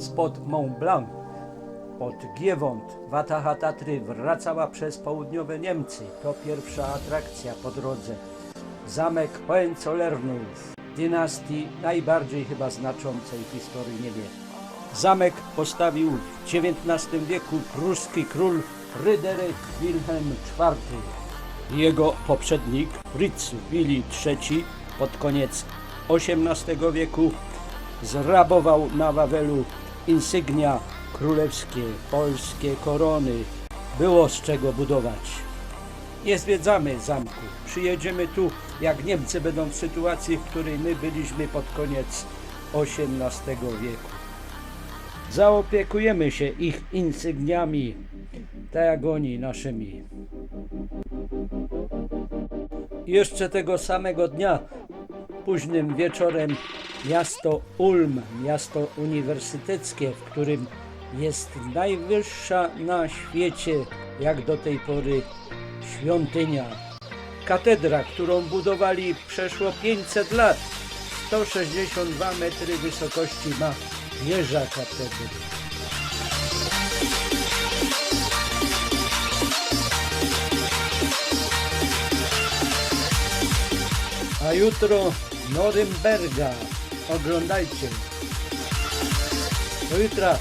spod Mont Blanc, pod Giewont, Wataha Tatry wracała przez południowe Niemcy. To pierwsza atrakcja po drodze. Zamek Hohenzollernów, dynastii najbardziej chyba znaczącej w historii Niemiec. Zamek postawił w XIX wieku pruski król Fryderyk Wilhelm IV. Jego poprzednik Fritz Willi III pod koniec XVIII wieku zrabował na Wawelu insygnia królewskie, polskie korony. Było z czego budować. Nie zwiedzamy zamku. Przyjedziemy tu, jak Niemcy będą w sytuacji, w której my byliśmy pod koniec XVIII wieku. Zaopiekujemy się ich insygniami, tak jak oni naszymi. Jeszcze tego samego dnia, późnym wieczorem, miasto Ulm, miasto uniwersyteckie, w którym jest najwyższa na świecie, jak do tej pory, świątynia. Katedra, którą budowali przeszło 500 lat, 162 metry wysokości ma wieża katedry. A jutro Norymberga. Oglądajcie. Do jutra.